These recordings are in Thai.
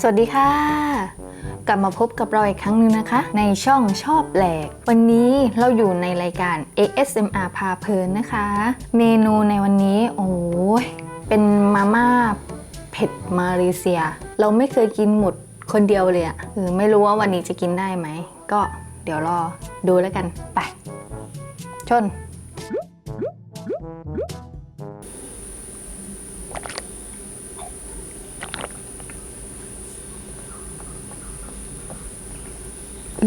สวัสดีค่ะ กลับมาพบกับเราอีกครั้งหนึ่งนะคะ ในช่องชอบแหลก วันนี้เราอยู่ในรายการ ASMR พาเพลินนะคะ เมนูในวันนี้โอ้ยเป็นมาม่าเผ็ดมาเลเซีย เราไม่เคยกินหมดคนเดียวเลยอะเออไม่รู้ว่าวันนี้จะกินได้ไหม ก็เดี๋ยวรอดูแล้วกัน ไป ชน อ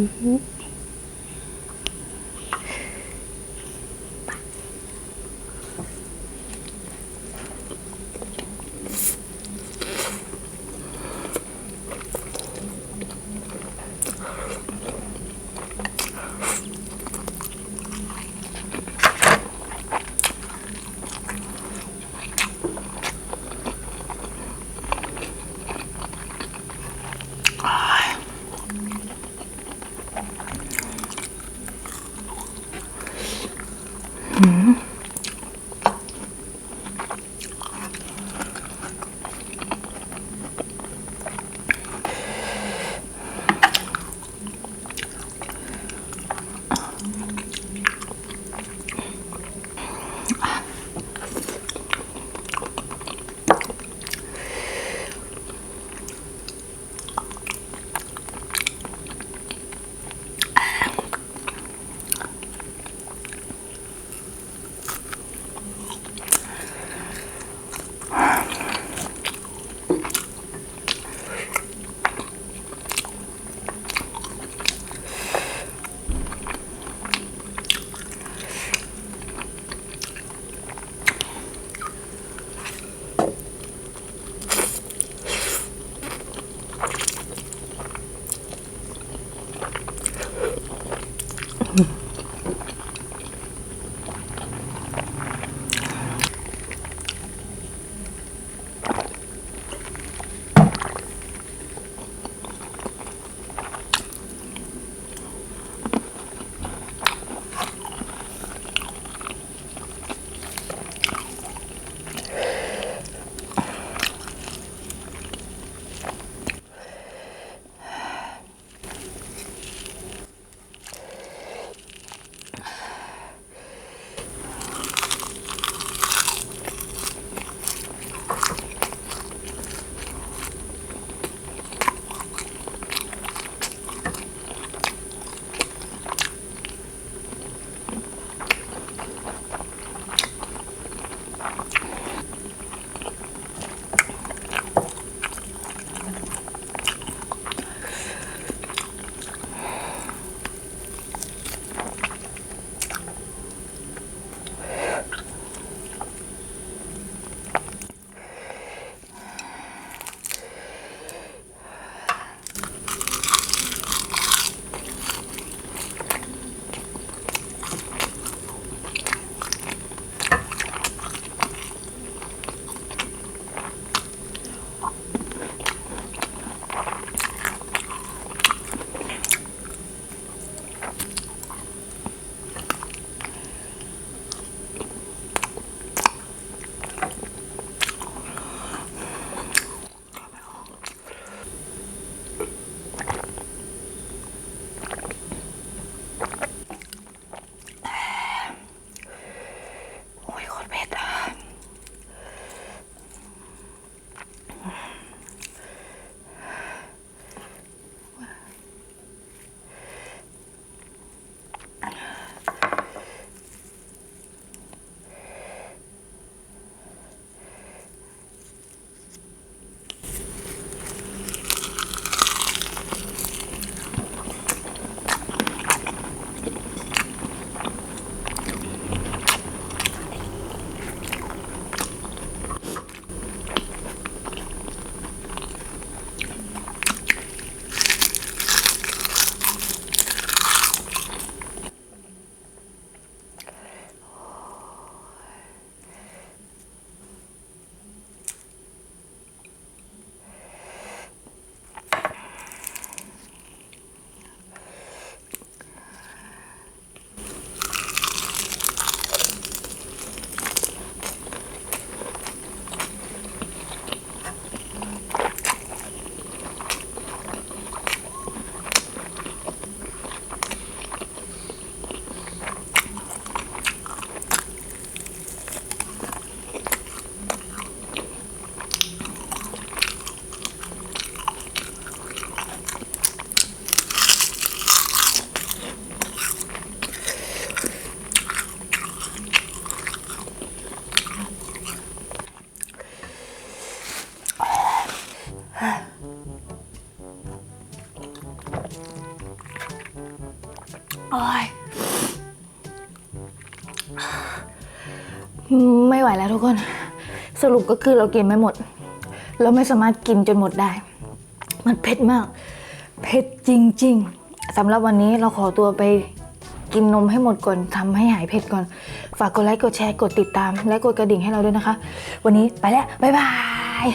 嗯。 โอ้ยไม่ไหวแล้วทุกคน สรุปก็คือเรากินไม่หมด เราไม่สามารถกินจนหมดได้ มันเผ็ดมาก เผ็ดจริง ๆสำหรับวันนี้เราขอตัวไปกินนมให้หมดก่อนทำให้หายเผ็ดก่อน ฝากกดไลค์ กดแชร์ กดติดตาม และกดกระดิ่งให้เราด้วยนะคะ วันนี้ไปแล้ว บ๊ายบาย